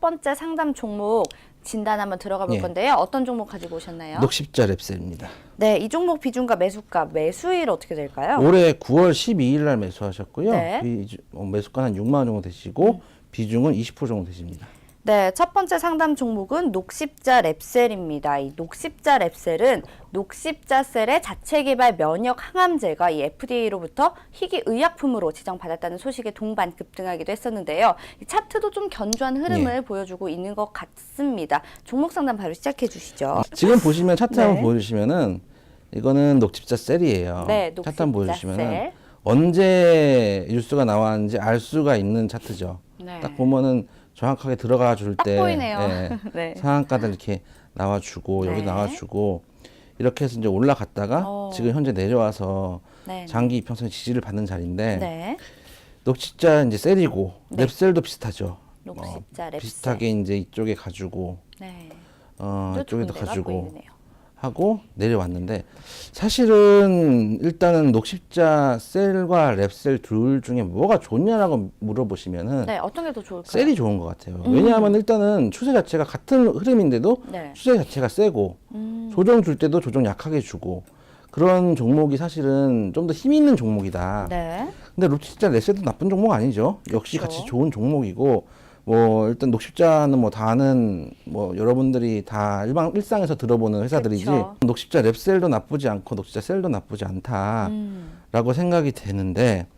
번째 상담 종목 진단 한번 들어가 볼 예. 건데요. 어떤 종목 가지고 오셨나요? 녹십자 랩셀입니다. 네, 이 종목 비중과 매수가, 매수일 어떻게 될까요? 올해 9월 12일 날 매수하셨고요. 네. 어, 매수가 한 6만 원 정도 되시고 비중은 20% 정도 되십니다. 네, 첫 번째 상담 종목은 녹십자 랩셀입니다. 이 녹십자 랩셀은 녹십자 셀의 자체 개발 면역 항암제가 이 FDA로부터 희귀 의약품으로 지정받았다는 소식에 동반 급등하기도 했었는데요. 이 차트도 좀 견조한 흐름을 예. 보여주고 있는 것 같습니다. 종목 상담 바로 시작해 주시죠. 지금 보시면 차트 네. 한번 보여주시면은 이거는 녹십자 셀이에요. 네, 차트 한번 녹십자 보여주시면은 셀. 언제 뉴스가 나왔는지 알 수가 있는 차트죠. 네. 딱 보면은 정확하게 들어가 줄딱때 보이네요. 네. 상한가들 이렇게 나와주고 여기 네. 나와주고 이렇게 해서 이제 올라갔다가 어. 지금 현재 내려와서 네. 장기 이평선의 지지를 받는 자리인데 네. 녹십자 이제 셀이고 네. 랩셀도 비슷하죠. 녹십자 랩셀. 비슷하게 이제 이쪽에 가지고 네. 어또 이쪽에도 가지고 보이네요. 하고 내려왔는데 사실은 일단은 녹십자 셀과 랩셀 둘 중에 뭐가 좋냐라고 물어보시면은 네, 어떤 게 더 좋을까요? 셀이 좋은 것 같아요. 왜냐하면 일단은 추세 자체가 같은 흐름인데도 네. 추세 자체가 세고 음. 조정 줄 때도 조정 약하게 주고 그런 종목이 사실은 좀 더힘 있는 종목이다. 네. 근데 녹십자 랩셀도 나쁜 종목 아니죠. 역시 그렇죠. 같이 좋은 종목이고 뭐 일단 녹십자는 뭐 다 아는 뭐 여러분들이 다 일방 일상에서 들어보는 회사들이지 그쵸. 녹십자 랩셀도 나쁘지 않고 녹십자 셀도 나쁘지 않다라고 음. 생각이 되는데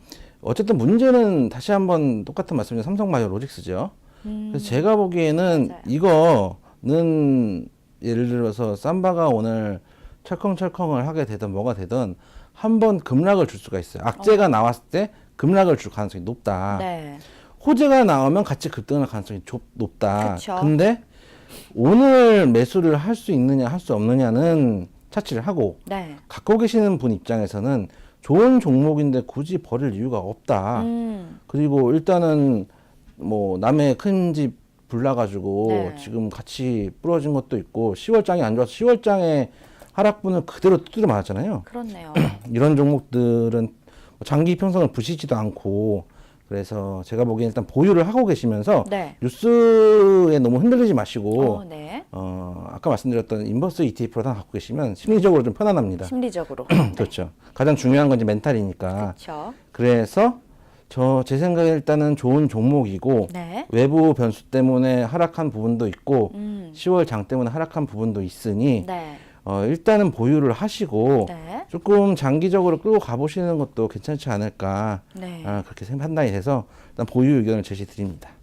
어쨌든 문제는 다시 한번 똑같은 말씀이죠 삼성바이오 로직스죠. 음. 그래서 제가 보기에는 맞아요. 이거는 예를 들어서 삼바가 오늘 철컹철컹을 하게 되든 뭐가 되든 한 번 급락을 줄 수가 있어요. 악재가 나왔을 때 급락을 줄 가능성이 높다. 네. 호재가 나오면 같이 급등할 가능성이 좁, 높다. 그쵸. 근데 오늘 매수를 할 수 있느냐 할 수 없느냐는 차치를 하고 네. 갖고 계시는 분 입장에서는 좋은 종목인데 굳이 버릴 이유가 없다. 음. 그리고 일단은 뭐 남의 큰 집 불나가지고 네. 지금 같이 부러진 것도 있고 10월장이 안 좋아서 10월장에 하락분을 그대로 두드려 맞았잖아요. 그렇네요. 이런 종목들은 뭐 장기 평선을 부시지도 않고 그래서 제가 보기엔 일단 보유를 하고 계시면서 네. 뉴스에 너무 흔들리지 마시고 어, 네. 어, 아까 말씀드렸던 인버스 ETF로 다 갖고 계시면 심리적으로 좀 편안합니다. 심리적으로. 그렇죠. 가장 중요한 건 이제 멘탈이니까. 그렇죠. 그래서 저 제 생각에 일단은 좋은 종목이고 네. 외부 변수 때문에 하락한 부분도 있고 음. 10월 장 때문에 하락한 부분도 있으니 네. 어, 일단은 보유를 하시고 네. 조금 장기적으로 끌고 가보시는 것도 괜찮지 않을까 네. 아, 그렇게 판단이 돼서 일단 보유 의견을 제시 드립니다.